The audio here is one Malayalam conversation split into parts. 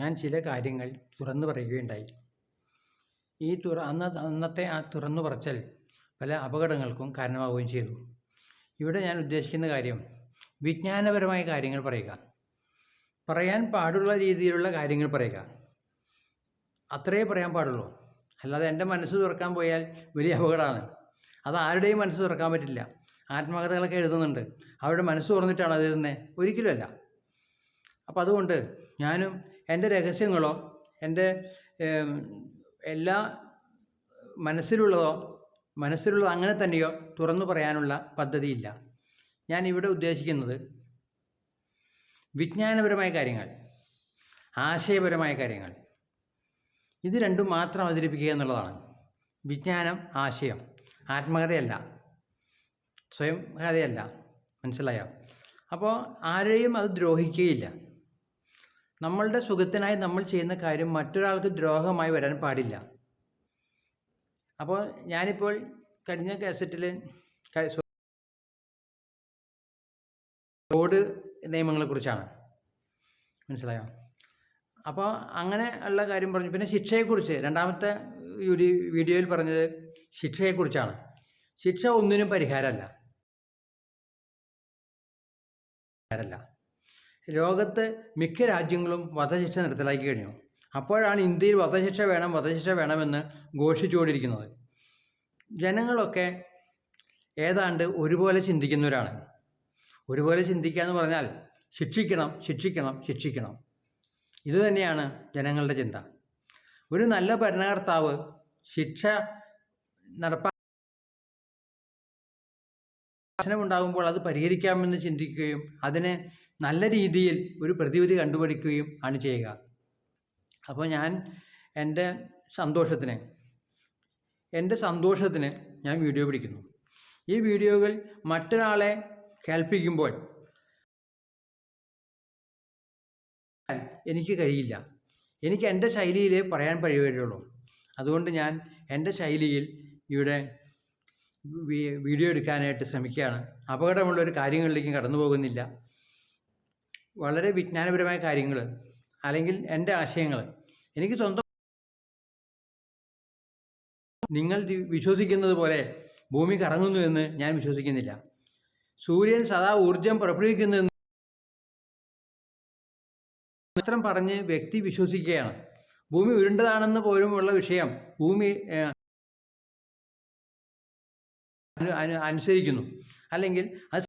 ഞാൻ ചില കാര്യങ്ങൾ തുറന്നു പറയുകയുണ്ടായി. ഈ തുറ അന്ന അന്നത്തെ ആ തുറന്നു പറച്ചൽ പല അപകടങ്ങൾക്കും കാരണമാവുകയും ചെയ്തു. ഇവിടെ ഞാൻ ഉദ്ദേശിക്കുന്ന കാര്യം വിജ്ഞാനപരമായ കാര്യങ്ങൾ പറയുക. പറയാൻ പാടുള്ള രീതിയിലുള്ള കാര്യങ്ങൾ പറയുക. അത്രയേ പറയാൻ പാടുള്ളൂ. അല്ലാതെ എന്റെ മനസ്സ് തുറക്കാൻ പോയാൽ വലിയ അപകടമാണ്. അത് ആരുടെയും മനസ്സ് തുറക്കാൻ പറ്റില്ല. ആത്മകഥകളൊക്കെ എഴുതുന്നുണ്ട്. അവരുടെ മനസ്സ് തുറന്നിട്ടാണ് അത് എഴുതുന്നത്. ഒരിക്കലുമല്ല അപ്പോൾ അതുകൊണ്ട് ഞാനും എന്റെ രഹസ്യങ്ങളോ എന്റെ എല്ലാ മനസ്സിലുള്ളതോ മനസ്സിലുള്ളത് അങ്ങനെ തന്നെയോ തുറന്നു പറയാനുള്ള പദ്ധതിയില്ല. ഞാൻ ഇവിടെ ഉദ്ദേശിക്കുന്നത് വിജ്ഞാനപരമായ കാര്യങ്ങൾ ആശയപരമായ കാര്യങ്ങൾ. ഇത് രണ്ടും മാത്രം അവതരിപ്പിക്കുക എന്നുള്ളതാണ്. വിജ്ഞാനം ആശയം ആത്മകഥയല്ല. സ്വയം കഥയല്ല. മനസ്സിലായോ? അപ്പോൾ ആരെയും അത് ദ്രോഹിക്കുകയില്ല. നമ്മളുടെ സുഖത്തിനായി നമ്മൾ ചെയ്യുന്ന കാര്യം മറ്റൊരാൾക്ക് ദ്രോഹമായി വരാൻ പാടില്ല. അപ്പോൾ ഞാനിപ്പോൾ കഴിഞ്ഞ കാസറ്റിൽ റോഡ് നിയമങ്ങളെക്കുറിച്ചാണ് മനസ്സിലായോ? അപ്പോൾ അങ്ങനെ ഉള്ള കാര്യം പറഞ്ഞു. പിന്നെ ശിക്ഷയെക്കുറിച്ച് രണ്ടാമത്തെ വീഡിയോ വീഡിയോയിൽ പറഞ്ഞത് ശിക്ഷയെക്കുറിച്ചാണ്. ശിക്ഷ ഒന്നിനും പരിഹാരമല്ല. പരിഹാരമല്ല. ലോകത്ത് മിക്ക രാജ്യങ്ങളും വധശിക്ഷ നിർത്തലാക്കി കഴിഞ്ഞു. അപ്പോഴാണ് ഇന്ത്യയിൽ വധശിക്ഷ വേണം വധശിക്ഷ വേണമെന്ന് ഘോഷിച്ചുകൊണ്ടിരിക്കുന്നത്. ജനങ്ങളൊക്കെ ഏതാണ്ട് ഒരുപോലെ ചിന്തിക്കുന്നവരാണ്. ഒരുപോലെ ചിന്തിക്കുക എന്ന് പറഞ്ഞാൽ ശിക്ഷിക്കണം ശിക്ഷിക്കണം ശിക്ഷിക്കണം. ഇത് തന്നെയാണ് ജനങ്ങളുടെ ചിന്ത. ഒരു നല്ല ഭരണകർത്താവ് ശിക്ഷ നടപ്പാ പ്രശ്നമുണ്ടാകുമ്പോൾ അത് പരിഹരിക്കാമെന്ന് ചിന്തിക്കുകയും അതിനെ നല്ല രീതിയിൽ ഒരു പ്രതിവിധി കണ്ടുപിടിക്കുകയും ആണ് ചെയ്യുക. അപ്പോൾ ഞാൻ എന്റെ സന്തോഷത്തിന് എന്റെ സന്തോഷത്തിന് ഞാൻ വീഡിയോ പിടിക്കുന്നു. ഈ വീഡിയോകൾ മറ്റൊരാളെ കേൾപ്പിക്കുമ്പോൾ എനിക്ക് കഴിയില്ല. എനിക്ക് എന്റെ ശൈലിയിലേ പറയാൻ കഴിയുകയുള്ളൂ അതുകൊണ്ട് ഞാൻ എന്റെ ശൈലിയിൽ ഇവിടെ വീഡിയോ എടുക്കാനായിട്ട് ശ്രമിക്കുകയാണ്. അപകടമുള്ള ഒരു കാര്യങ്ങളിലേക്കും കടന്നു പോകുന്നില്ല വളരെ വിജ്ഞാനപരമായ കാര്യങ്ങൾ അല്ലെങ്കിൽ എന്റെ ആശയങ്ങൾ എനിക്ക് സ്വന്തം നിങ്ങൾ വിശ്വസിക്കുന്നത് പോലെ ഭൂമി കറങ്ങുന്നു എന്ന് ഞാൻ വിശ്വസിക്കുന്നില്ല. സൂര്യൻ സദാ ഊർജം പുറപ്പെടുവിക്കുന്നു മാത്രം പറഞ്ഞ് വ്യക്തി വിശ്വസിക്കുകയാണ്. ഭൂമി ഉരുണ്ടതാണെന്ന് പോലുമുള്ള വിഷയം ഭൂമി അനുസരിക്കുന്നു. അല്ലെങ്കിൽ അത്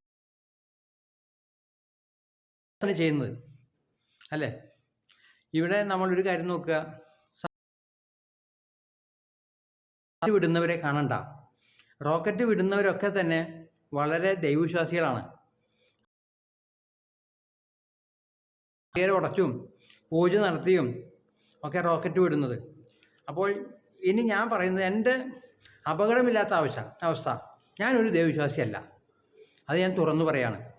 ചെയ്യുന്നത്. അല്ലേ? ഇവിടെ നമ്മൾ ഒരു കാര്യം നോക്കുക. വിടുന്നവരെ കാണണ്ട. റോക്കറ്റ് വിടുന്നവരൊക്കെ തന്നെ വളരെ ദൈവവിശ്വാസികളാണ്. ഉടച്ചും പൂജ നടത്തിയും ഒക്കെ റോക്കറ്റ് വിടുന്നത്. അപ്പോൾ ഇനി ഞാൻ പറയുന്നത് എന്റെ അപകടമില്ലാത്ത അവസ്ഥ അവസ്ഥ. ഞാനൊരു ദൈവവിശ്വാസിയല്ല. അത് ഞാൻ തുറന്നു പറയാണ്.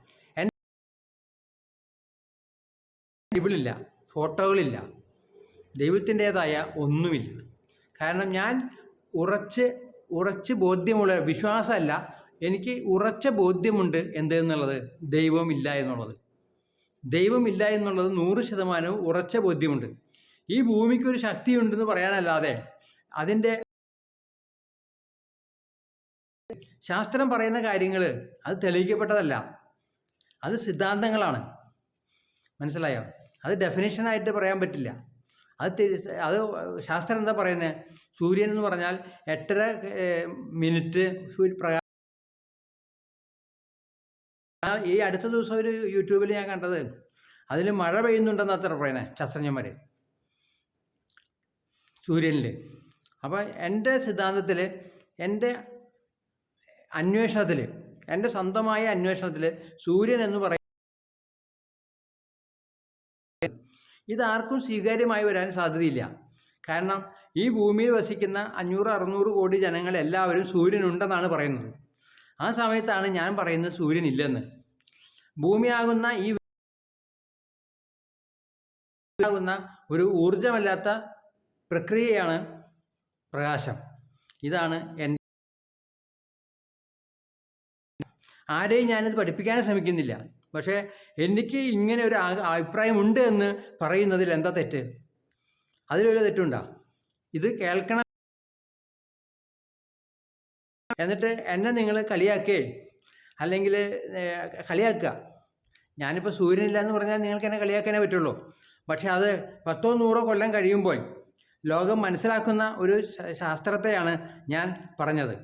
ബൈബിളില്ല ഫോട്ടോകളില്ല. ദൈവത്തിന്റേതായ ഒന്നുമില്ല. കാരണം ഞാൻ ഉറച്ച് ഉറച്ച് ബോധ്യമുള്ള വിശ്വാസമല്ല എനിക്ക് ഉറച്ച ബോധ്യമുണ്ട് എന്തെന്നുള്ളത്? ദൈവമില്ല എന്നുള്ളത്. ദൈവമില്ല എന്നുള്ളത് നൂറ് ശതമാനവും ഉറച്ച ബോധ്യമുണ്ട്. ഈ ഭൂമിക്കൊരു ശക്തിയുണ്ടെന്ന് പറയാനല്ലാതെ അതിന്റെ ശാസ്ത്രം പറയുന്ന കാര്യങ്ങൾ അത് തെളിയിക്കപ്പെട്ടതല്ല. അത് സിദ്ധാന്തങ്ങളാണ്. മനസ്സിലായോ? അത് ഡെഫിനേഷനായിട്ട് പറയാൻ പറ്റില്ല. അത് അത് ശാസ്ത്രം എന്താ പറയുന്നത് സൂര്യൻ എന്ന് പറഞ്ഞാൽ എട്ടര മിനിറ്റ് സൂര്യ ഈ അടുത്ത ദിവസം ഒരു യൂട്യൂബിൽ ഞാൻ കണ്ടത്. അതിൽ മഴ പെയ്യുന്നുണ്ടെന്ന് അത്ര പറയണേ ശാസ്ത്രജ്ഞന്മാർ സൂര്യനിൽ അപ്പോൾ എന്റെ സിദ്ധാന്തത്തിൽ എന്റെ അന്വേഷണത്തിൽ എന്റെ സ്വന്തമായ അന്വേഷണത്തിൽ സൂര്യൻ എന്ന് പറയുന്നത് ഇതാർക്കും സ്വീകാര്യമായി വരാൻ സാധ്യതയില്ല. കാരണം ഈ ഭൂമിയിൽ വസിക്കുന്ന അഞ്ഞൂറ് അറുന്നൂറ് കോടി ജനങ്ങളെല്ലാവരും സൂര്യനുണ്ടെന്നാണ് പറയുന്നത്. ആ സമയത്താണ് ഞാൻ പറയുന്നത് സൂര്യനില്ലെന്ന്. ഭൂമിയാകുന്ന ഈ ആകുന്ന ഒരു ഊർജമല്ലാത്ത പ്രക്രിയയാണ് പ്രകാശം. ഇതാണ് എന്റെ ആരെയും ഞാനിത് പഠിപ്പിക്കാനും ശ്രമിക്കുന്നില്ല. പക്ഷേ എനിക്ക് ഇങ്ങനെ ഒരു അഭിപ്രായം ഉണ്ട് എന്ന് പറയുന്നതിൽ എന്താ തെറ്റ്? അതിലൊരു തെറ്റുണ്ടോ. ഇത് കേൾക്കണം. എന്നിട്ട് എന്നെ നിങ്ങൾ കളിയാക്കേ. അല്ലെങ്കിൽ കളിയാക്കുക. ഞാനിപ്പോൾ സൂര്യനില്ല എന്ന് പറഞ്ഞാൽ നിങ്ങൾക്ക് എന്നെ കളിയാക്കാനേ പറ്റുള്ളൂ. പക്ഷേ അത് പത്തോ നൂറോ കൊല്ലം കഴിയുമ്പോൾ ലോകം മനസ്സിലാക്കുന്ന ഒരു ശാസ്ത്രത്തെയാണ് ഞാൻ പറഞ്ഞത്.